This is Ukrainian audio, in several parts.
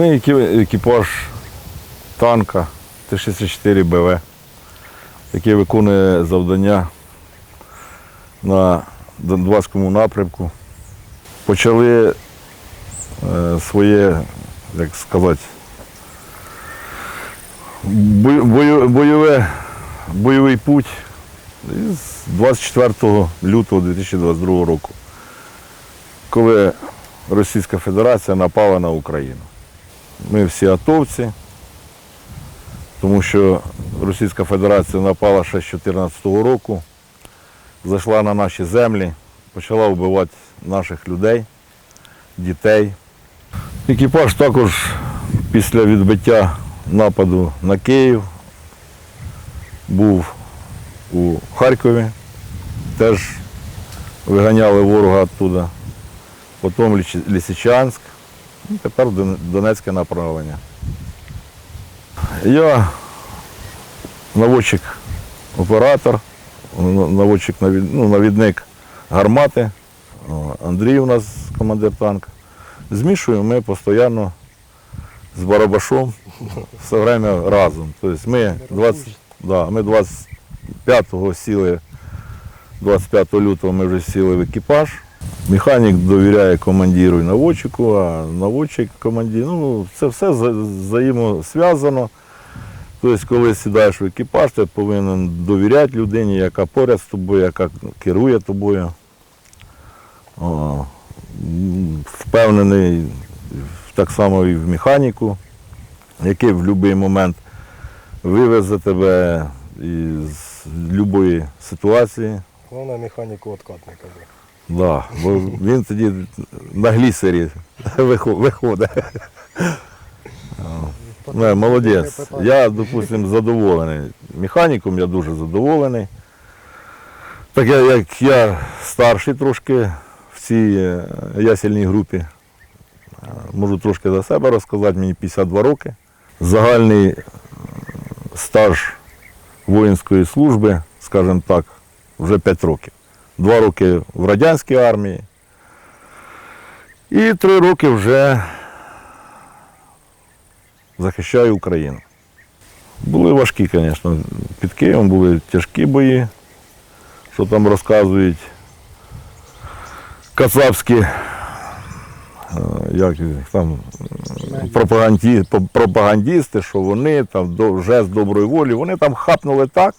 Ми екіпаж танка Т-64 БВ, який виконує завдання на Донбаському напрямку. Почали е, своє, як сказати, бойове, бойовий путь з 24 лютого 2022 року, коли Російська Федерація напала на Україну. Ми всі атовці, тому що Російська Федерація напала ще з 2014 року, зайшла на наші землі, почала вбивати наших людей, дітей. Екіпаж також після відбиття нападу на Київ був у Харкові, теж виганяли ворога оттуда, потім і тепер Донецьке направлення. Я наводчик оператор, наводчик ну, навідник гармати. Андрій у нас командир танка. Змішуємо ми постійно з Барабашом все время разом. Тобто ми 20, да, ми 25-го сіли, 25 лютого ми вже сіли в екіпаж. Механік довіряє командиру і наводчику, а наводчик командир. Ну, це все вза- взаємосв'язано. Тобто, коли сідаєш в екіпаж, ти повинен довіряти людині, яка поряд з тобою, яка керує тобою. О, впевнений так само і в механіку, який в будь-який момент вивезе тебе із будь-якої ситуації. Головне механіку откатника. Да, бо він тоді на глісері виходить. Не, молодець. Я, допустимо, задоволений. Механіком я дуже задоволений. Так я, як я старший трошки в цій е, ясельній групі, е, можу трошки за себе розказати, мені 52 роки. Загальний е, стаж воїнської служби, скажімо так, вже 5 років. Два роки в радянській армії. І три роки вже захищаю Україну. Були важкі, звісно. Під Києвом були тяжкі бої, що там розказують кацапські, е, як там, пропаганді, пропагандісти, що вони там з доброї волі, вони там хапнули так,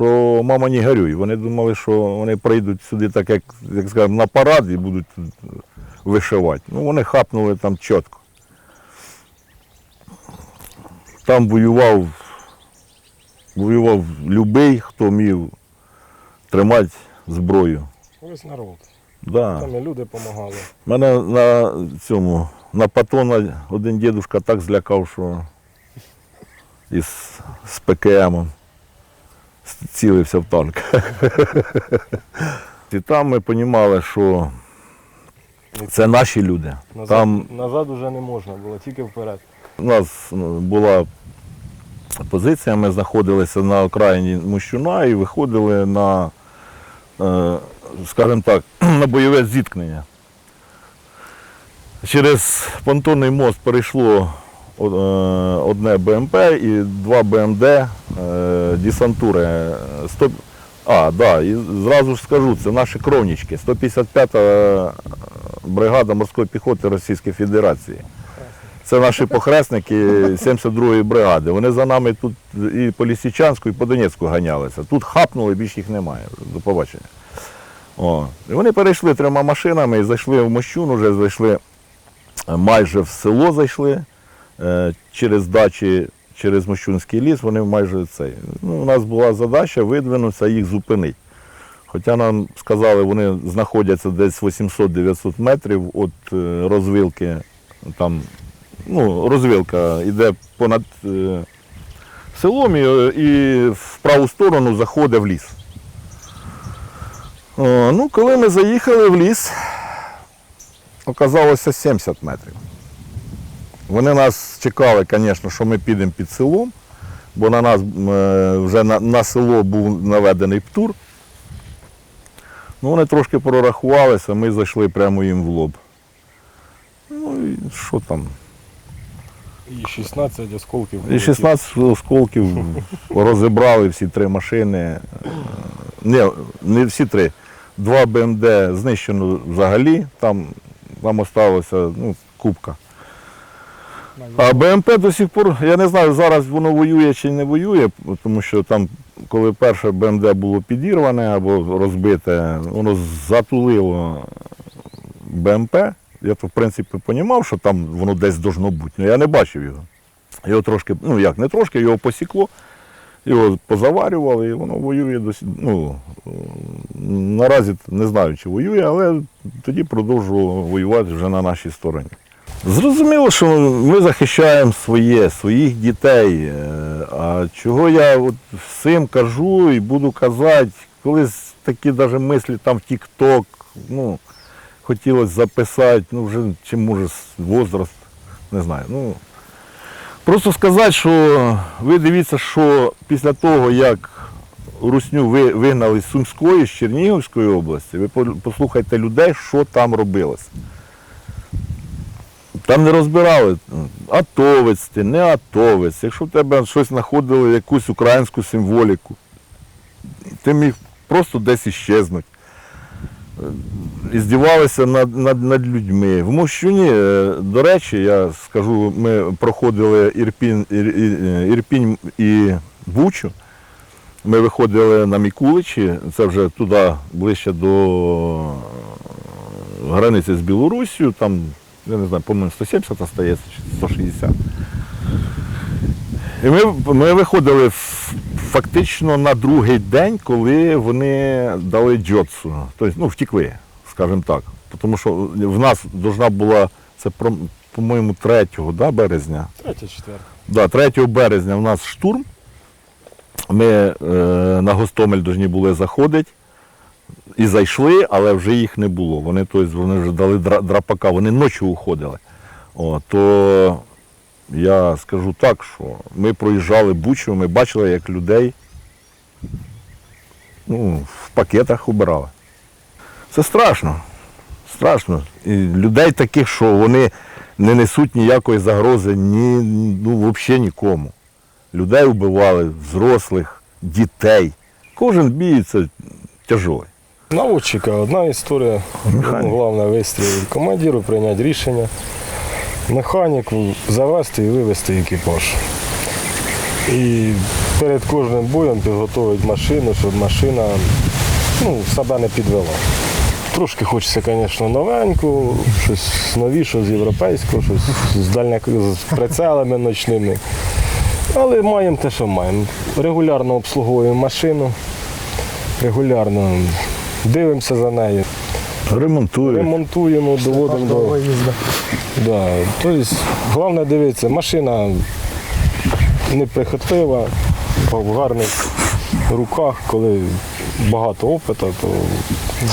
що мама не горюй. Вони думали, що вони прийдуть сюди так, як, як скажемо, на парад і будуть тут вишивати. Ну, вони хапнули там чітко. Там воював, воював любий, хто міг тримати зброю. Весь народ. Да. Там і люди допомагали. Мене на цьому, на патона один дідушка так злякав, що із з ПКМ цілився в танк. І там ми розуміли, що це наші люди. Назад, Там назад уже не можна було, тільки вперед. у нас ну, була позиція, ми знаходилися на окраїні Мощуна і виходили на, е, скажімо так, на бойове зіткнення. Через понтонний мост перейшло одне БМП і два БМД е, десантури. Е, А, да, і зразу ж скажу, це наші кровнічки, 155-та бригада морської піхоти Російської Федерації. Це наші похресники 72-ї бригади. Вони за нами тут і по Лісичанську, і по Донецьку ганялися. Тут хапнули, більше їх немає. До побачення. О. І вони перейшли трьома машинами і зайшли в Мощун, вже зайшли е, майже в село зайшли е, через дачі, через Мощунський ліс, вони майже цей. Ну, у нас була задача видвинутися, їх зупинити. Хоча нам сказали, вони знаходяться десь 800-900 метрів від е, розвилки. Там, ну, розвилка йде понад е, селом і, в праву сторону заходить в ліс. Ну, коли ми заїхали в ліс, оказалося 70 метрів. Вони нас чекали, звісно, що ми підемо під селом, бо на нас е, вже на, на село був наведений птур. Ну, вони трошки прорахувалися, ми зайшли прямо їм в лоб. Ну і що там? І 16 осколків. І 16 осколків розібрали всі три машини. Е, Ні, не всі три. Два БМД знищено взагалі, там, там осталося ну, кубка. А БМП до сих пор, я не знаю, зараз воно воює чи не воює, тому що там, коли перше БМД було підірване або розбите, воно затулило БМП. Я то в принципі розумів, що там воно десь должно бути, але я не бачив його. Його трошки, ну як не трошки, його посікло, його позаварювали, і воно воює досі. Ну, наразі не знаю, чи воює, але тоді продовжувало воювати вже на нашій стороні. Зрозуміло, що ми захищаємо своє, своїх дітей. Е, А чого я от всім кажу і буду казати, колись такі навіть мислі там в Тік-Ток, ну, хотілося записати, ну вже чи може возраст, не знаю. Ну, просто сказати, що ви дивіться, що після того, як Русню ви- вигнали з Сумської, з Чернігівської області, ви послухайте людей, що там робилося. Там не розбирали, атовець ти, не атовець. Якщо в тебе щось знаходили, якусь українську символіку, ти міг просто десь іщезнути. І здівалися над, над, над людьми. В Мощуні, е, до речі, я скажу, ми проходили Ірпінь, Ір, Ір- Ірпінь і Бучу. Ми виходили на Мікуличі, це вже туди ближче до е, границі з Білоруссю, там, я не знаю, по-моєму, 170 остається чи 160. І ми, ми виходили фактично на другий день, коли вони дали джотсу. Тобто, ну, втекли, скажімо так. Тому що в нас должна була, це, по-моєму, 3 да, березня. Третя, четверта. Да, 3 березня у нас штурм. Ми е, на Гостомель повинні були заходити. І зайшли, але вже їх не було. Вони, тобто, вони вже дали драпака, вони ночі уходили. О, то я скажу так, що ми проїжджали Бучу, ми бачили, як людей ну, в пакетах убирали. Це страшно. Страшно. І людей таких, що вони не несуть ніякої загрози ні, ну, взагалі нікому. Людей вбивали, взрослих, дітей. Кожен бій це тяжелий. Наводчика одна історія. Механік. Ну, Головне вистріл командиру, прийняти рішення. Механіку завести і вивести екіпаж. І перед кожним боєм підготувати машину, щоб машина ну, себе не підвела. Трошки хочеться, звісно, новеньку, щось новіше з європейського, щось з дальняк з прицелами ночними. Але маємо те, що маємо. Регулярно обслуговуємо машину, регулярно дивимося за нею, Ремонтують. ремонтуємо, доводимо до. Да. Тобто, головне дивитися, машина неприхотлива, в гарних руках, коли багато опиту, то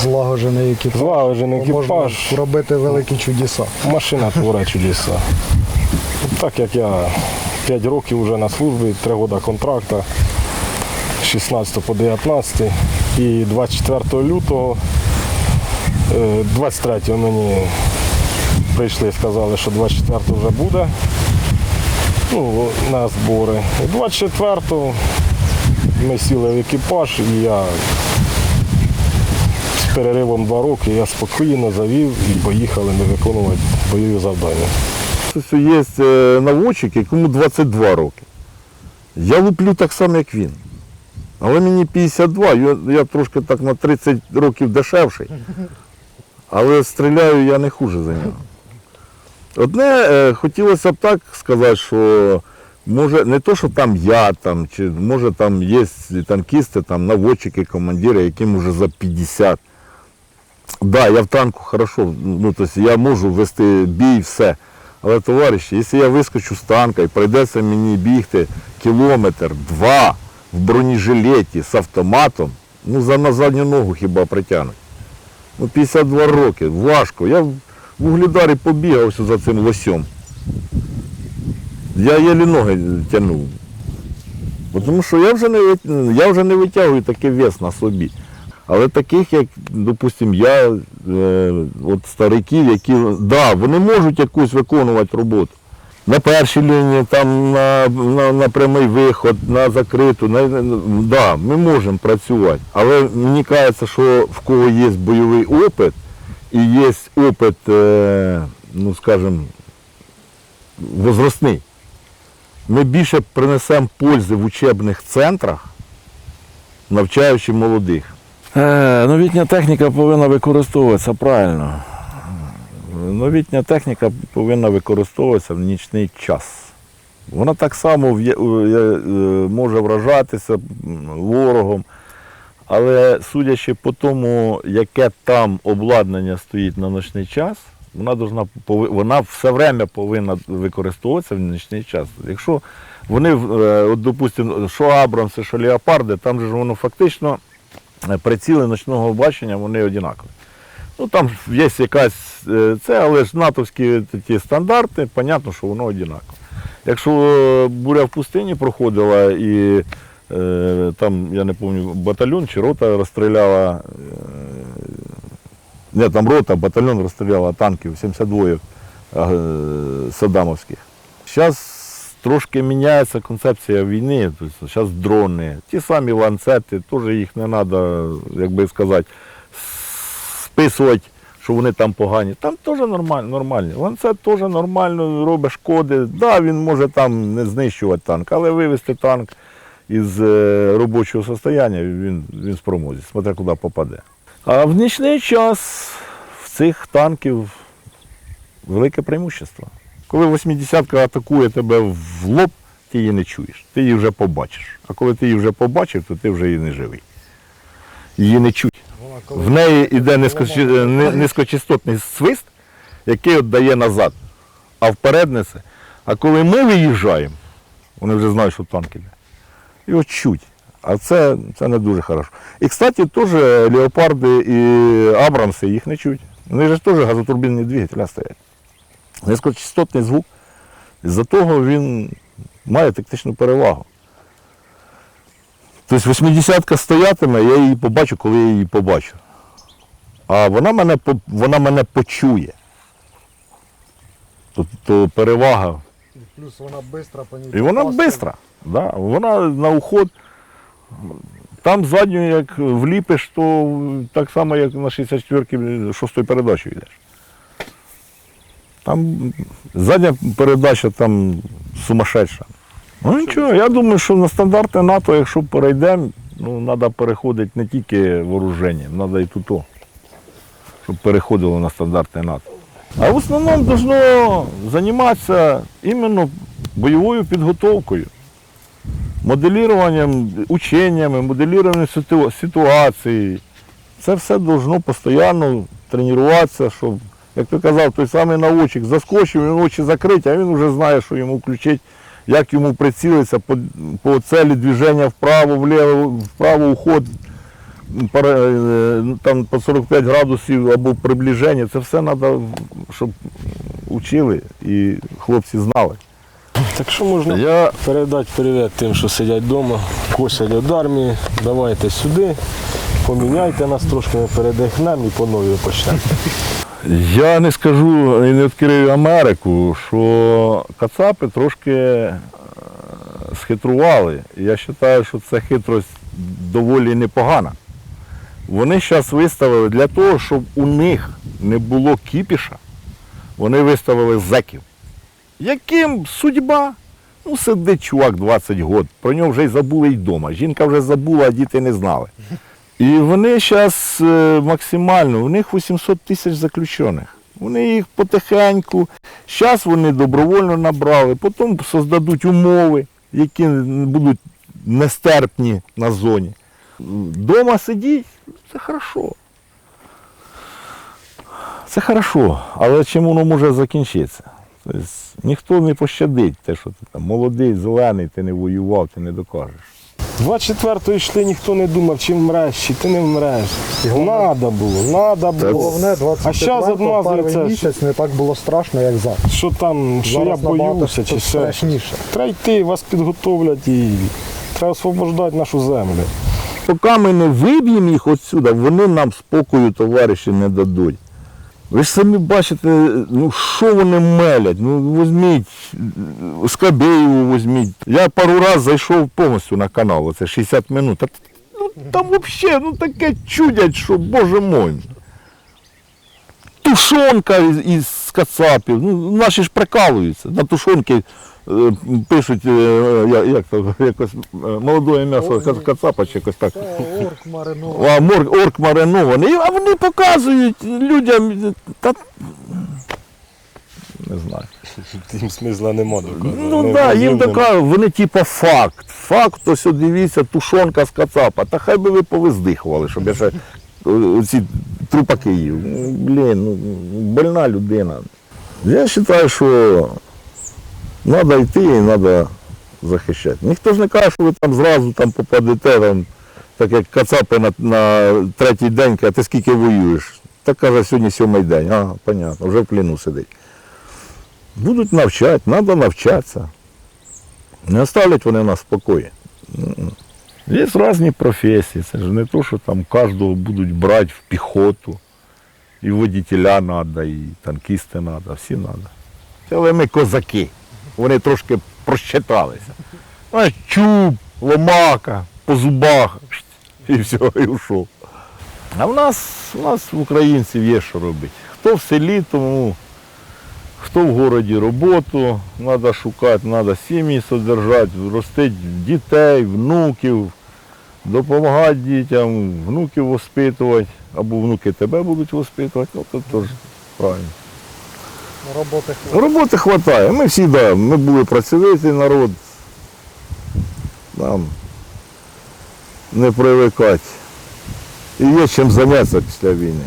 Злагоджений екіпаж. злагоджений екіпаж, Можна робити великі чудеса. машина творить чудеса. Так як я 5 років вже на службі, 3 роки контракту, 16 по 19 і 24 лютого, е, 23 мені прийшли, і сказали, що 24 вже буде ну, на збори. І 24 ми сіли в екіпаж і я з переривом 2 роки я спокійно завів і поїхали ми виконувати бойові завдання. Є е, наводчик, якому 22 роки. Я луплю так само, як він. Але мені 52, я, я трошки так на 30 років дешевший. Але стріляю я не хуже за нього. Одне е, хотілося б так сказати, що може не то, що там я, там, чи може там є танкісти, там, наводчики, командири, яким вже за 50. Да, я в танку хорошо, ну, то есть я можу вести бій, все. Але, товариші, якщо я вискочу з танка і прийдеться мені бігти кілометр, два в бронежилеті з автоматом, ну за на задню ногу хіба притягнуть. Ну, 52 роки, важко. Я в угледарі побігався за цим лосем. Я єлі ноги тягнув. Тому що я вже не, я вже не витягую такий вес на собі. Але таких, як, допустимо, я, е, от стариків, які, да, вони можуть якусь виконувати роботу. На першій лінії, там на, на, на прямий виход, на закриту. На, да, ми можемо працювати. Але мені кажеться, що в кого є бойовий опит і є опит, е, ну скажімо, возрастний, ми більше принесемо пользи в учебних центрах, навчаючи молодих. Е, новітня техніка повинна використовуватися правильно. Новітня техніка повинна використовуватися в нічний час. Вона так само е, може вражатися ворогом, але судячи по тому, яке там обладнання стоїть на ночний час, вона, должна, вона все время повинна використовуватися в нічний час. Якщо вони, е, от, допустимо, що Абрамси, що Леопарди, там же ж воно фактично е, приціли ночного бачення, вони однакові. Ну там є якась е, це, але ж натовські ті стандарти, понятно, що воно однакове. Якщо е, буря в пустині проходила і е, там, я не пам'ятаю, батальйон чи рота розстріляла, е, не там рота, батальйон розстріляла танків 72 е, саддамовських. Зараз трошки міняється концепція війни, тобто зараз дрони, ті самі ланцети, теж їх не треба, як би сказати, списувати, що вони там погані. Там теж нормально, нормальні. Ланцет теж нормально робить шкоди. Да, він може там не знищувати танк, але вивести танк із е, робочого состояння він, він спроможний, смотря куди попаде. А в нічний час в цих танків велике преимущество. Коли 80-ка атакує тебе в лоб, ти її не чуєш, ти її вже побачиш. А коли ти її вже побачив, то ти вже її не живий. Її не чуть. В неї йде низькочастотний свист, який от дає назад, а вперед несе. А коли ми виїжджаємо, вони вже знають, що танк іде. І от чуть. А це, це не дуже хорошо. І, кстати, теж леопарди і Абрамси їх не чуть. Вони ж теж газотурбінні двигателя стоять. Низькочастотний звук. З-за того він має тактичну перевагу. Тобто 80-ка стоятиме, я її побачу, коли я її побачу. А вона мене, вона мене почує. Тобто перевага. Плюс вона швидко по ній. І вона швидка. Да? Вона на уход. Там задню, як вліпиш, то так само, як на 64-ки шостої передачі йдеш. Там задня передача там сумасшедша. Ну нічого, я думаю, що на стандарти НАТО, якщо перейдемо, ну, треба переходити не тільки вооруженням, треба і туто, щоб переходило на стандарти НАТО. А в основному должно займатися іменно бойовою підготовкою, моделіруванням, ученнями, моделіруванням ситуації. Це все должно постійно тренуватися, щоб, як ти казав, той самий наводчик заскочив, він очі закриті, а він вже знає, що йому включить, як йому прицілитися по, по целі движення вправо, вліво, вправо уход е, там по 45 градусів або приближення. Це все треба, щоб учили і хлопці знали. Так що можна Я передати привіт тим, що сидять вдома, косять від армії. Давайте сюди, поміняйте нас трошки, ми передихнемо і по новій почнемо. Я не скажу і не відкрию Америку, що кацапи трошки е, схитрували. Я вважаю, що ця хитрость доволі непогана. Вони зараз виставили для того, щоб у них не було кіпіша, вони виставили зеків. Яким судьба? Ну, сидить чувак 20 років, про нього вже й забули й вдома. Жінка вже забула, а діти не знали. І вони зараз максимально, у них 800 тисяч заключених. Вони їх потихеньку, зараз вони добровольно набрали, потім создадуть умови, які будуть нестерпні на зоні. Дома сидіть, це хорошо. Це хорошо, але чим воно може закінчитися? Тобто, ніхто не пощадить те, що ти там молодий, зелений, ти не воював, ти не докажеш. 24-го йшли, ніхто не думав, чи вмреш, чи ти не вмреш. Надо було, надо було. Головне, А зараз 24 одмазується, перший місяць не так було страшно, як зараз. що там, що я набагато боюся, чи ще. страшніше. Треба йти, вас підготовлять і треба освобождати нашу землю. Поки ми не виб'ємо їх отсюди, вони нам спокою, товариші, не дадуть. Ви ж самі бачите, ну що вони мелять. Ну візьміть, Скабєєву візьміть. Я пару разів зайшов повністю на канал, оце 60 минут. Ну, там взагалі ну, таке чудять, що, боже мой. Тушонка із, із кацапів. Ну, наші ж прикалуються. На тушонки пишуть, е, я- як то, якось е, молодое м'ясо ка- кацапа чи якось так. Орк маринований. А орк маринований. А вони показують людям. Та... Не знаю. Їм смисла нема доказувати. Ну так, да, їм така, вони типа факт. Факт, ось дивіться, тушонка з кацапа. Та хай би ви повиздихували, щоб я ще е, ці трупаки їв. Ну, Блін, ну, больна людина. Я вважаю, що треба йти і треба захищати. Ніхто ж не каже, що ви там зразу там попадете, там, так як кацапи на, на третій день, каже, ти скільки воюєш? Так каже, сьогодні сьомий день. Ага, понятно, вже в плену сидить. Будуть навчати, треба навчатися. Не оставлять вони нас в спокої. Є різні професії. Це ж не то, що там кожного будуть брати в піхоту. І водителя треба, і танкісти треба, всі треба. Але ми козаки. Вони трошки просчиталися. А чуб, ломака, по зубах. І все, і ушов. А в нас, у нас в українців є що робити. Хто в селі, тому хто в городі роботу, треба шукати, треба сім'ї содержати, ростити дітей, внуків, допомагати дітям, внуків воспитувати, або внуки тебе будуть воспитувати, ну то теж правильно. Роботи хватає. Роботи вистачає. Ми всі, да, ми були працьовитий народ. Нам не привикати. І є чим зайнятися після війни.